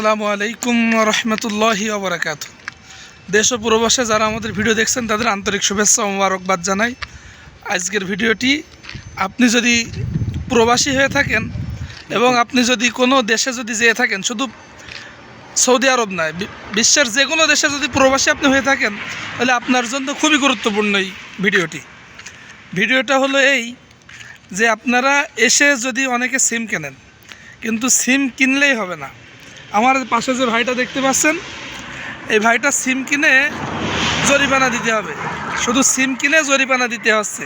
আসসালামু আলাইকুম রহমতুল্লাহি ওবরাকাত দেশ ও প্রবাসে যারা আমাদের ভিডিও দেখছেন, তাদের আন্তরিক শুভেচ্ছা ও মোবারকবাদ জানাই। আজকের ভিডিওটি, আপনি যদি প্রবাসী হয়ে থাকেন এবং আপনি যদি কোনো দেশে যদি যেয়ে থাকেন, শুধু সৌদি আরব নয় বিশ্বের যে কোনো দেশে যদি প্রবাসী আপনি হয়ে থাকেন, তাহলে আপনার জন্য খুবই গুরুত্বপূর্ণ এই ভিডিওটি। ভিডিওটা হলো এই যে আপনারা এসে যদি অনেকে সিম কেনেন, কিন্তু সিম কিনলেই হবে না। আমার পাশে যে ভাইটা দেখতে পাচ্ছেন এই ভাইটা সিম কিনে জরিমানা দিতে হবে। শুধু সিম কিনে জরিমানা দিতে হচ্ছে।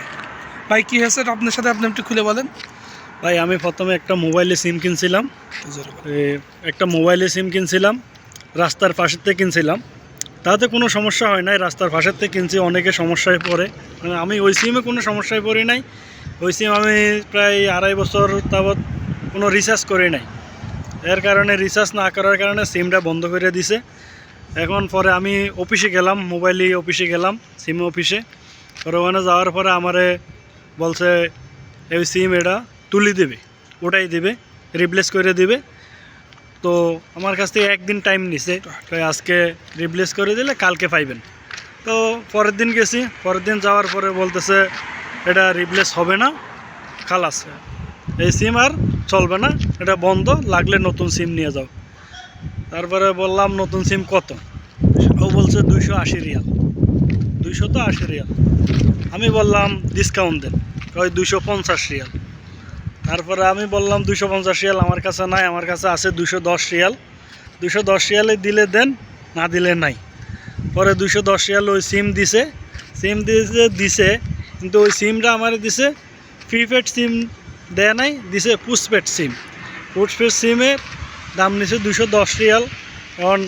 ভাই কী হয়েছে আপনার সাথে আপনি একটু খুলে বলেন। ভাই আমি প্রথমে একটা মোবাইলে সিম কিনছিলাম। একটা মোবাইলে সিম কিনছিলাম রাস্তার থেকে কিনছিলাম। তাতে কোনো সমস্যা হয় নাই রাস্তার পাশের থেকে কিনছি অনেকে সমস্যায় পড়ে। মানে আমি ওই সিমে কোনো সমস্যায় পড়ি নাই। ওই সিম আমি প্রায় আড়াই বছর তাবৎ কোনো রিচার্জ করি নাই। এর কারণে রিচার্জ না করার কারণে সিমটা বন্ধ করে দিছে। এখন পরে আমি অফিসে গেলাম মোবাইলে অফিসে গেলাম সিম অফিসে পরে ওখানে যাওয়ার পরে আমারে বলছে, এই সিম এটা তুলি দেবে, ওটাই দিবে রিপ্লেস করে দিবে। তো আমার কাছ থেকে একদিন টাইম নিছে আজকে রিপ্লেস করে দিলে কালকে পাইবেন। তো পরের দিন গেছি, পরের দিন যাওয়ার পরে বলতেছে, এটা রিপ্লেস হবে না, খালাস। এই সিম আর চলবে না, এটা বন্ধ, লাগলে নতুন সিম নিয়ে যাও। তারপরে বললাম, নতুন সিম কত? ও বলছে, দুইশো আশি রিয়াল। দুইশো তো আশি রিয়াল। আমি বললাম, ডিসকাউন্ট দেন। ওই দুইশো পঞ্চাশ রিয়াল। তারপরে আমি বললাম দুশো পঞ্চাশ রিয়াল আমার কাছে নাই, আমার কাছে আছে দুশো দশ রিয়াল। দুশো দশ রিয়ালে দিলে দেন, না দিলে নাই। পরে দুশো দশ রিয়াল ওই সিম দিছে। সিম দিছে দিছে, কিন্তু ওই সিমটা আমার দিছে প্রিপেড সিম দেয় নাই, দিছে পুস্টপেড সিম। পুস্টপেড সিমের দাম নিছে দুশো দশ রিয়াল। এখন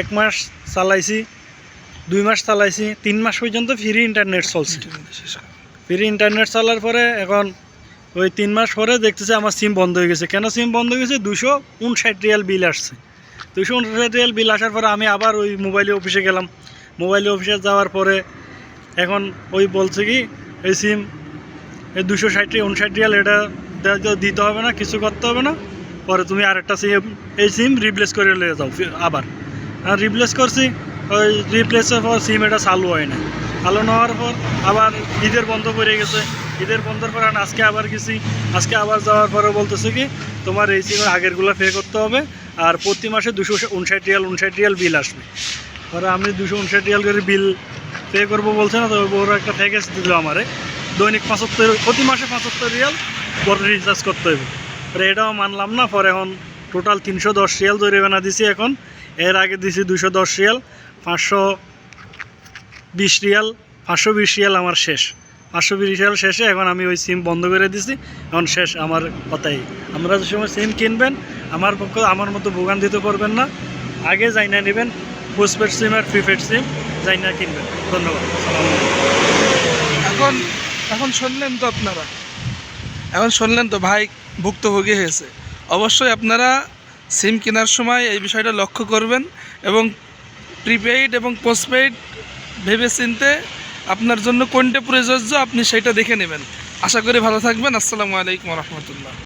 এক মাস চালাইছি, দুই মাস চালাইছি, তিন মাস পর্যন্ত ফ্রি ইন্টারনেট চলছে। ফ্রি ইন্টারনেট চালার পরে এখন ওই তিন মাস পরে দেখতেছে আমার সিম বন্ধ হয়ে গেছে। কেন সিম বন্ধ হয়ে গেছে? দুশো উনষাট রিয়াল বিল আসছে। দুশো উনষাট রিয়াল বিল আসার পরে আমি আবার ওই মোবাইলে অফিসে গেলাম। মোবাইলে অফিসে যাওয়ার পরে এখন ওই বলছে কি, এই সিম এই দুশো ষাট উনষাট রিয়াল এটা দে- দে- দিতে হবে না, কিছু করতে হবে না। পরে তুমি আরেকটা সিম এই সিম রিপ্লেস করে নিয়ে যাও আবার। আর রিপ্লেস করছি, ওই রিপ্লেসের পর সিম এটা চালু হয় না। চালু না হওয়ার পর আবার ঈদের বন্ধ করে গেছে। ঈদের বন্ধের পর আজকে আবার গেছি। আজকে আবার যাওয়ার পরে বলতেছে কি, তোমার এই সিমের আগেরগুলো পে করতে হবে, আর প্রতি মাসে দুশো উনষাট রিয়াল উনষাট রিয়াল বিল আসবে। পরে আমি দুশো উনষাট রিয়াল করে বিল পে করব বলছে না তো বড় একটা প্যাকেজ দিল আমারে। দৈনিক পঁচাত্তর, প্রতি মাসে পঁচাত্তর রিয়াল পরে রিচার্জ করতে হবে পরে এটাও মানলাম না, পরে এখন টোটাল তিনশো দশ রিয়াল জরিমানা দিছি এখন। এর আগে দিছি দুশো দশ রিয়াল পাঁচশো বিশ রিয়াল পাঁচশো বিশ রিয়াল আমার শেষ। পাঁচশো বিশ রিয়াল শেষে এখন আমি ওই সিম বন্ধ করে দিছি, এখন শেষ আমার কথাই। আমরা যে সময় সিম কিনবেন, আমার পক্ষে আমার মতো ভোগান দিতে পারবেন না। আগে যাই না নেবেন পোস্টপেড সিম আর প্রিপেড সিম যাই না কিনবেন। ধন্যবাদ। এখন এখন শুনলেন তো আপনারা। এখন শুনলেন তো ভাই ভুক্তভোগী হয়েছে। অবশ্যই আপনারা সিম কেনার সময় এই বিষয়টা লক্ষ্য করবেন এবং প্রিপেইড এবং পোস্টপেইড ভেবে চিনতে আপনার জন্য কোনটা প্রযোজ্য আপনি সেটা দেখে নেবেন। আশা করি ভালো থাকবেন। আসসালামু আলাইকুম রহমতুল্লাহ।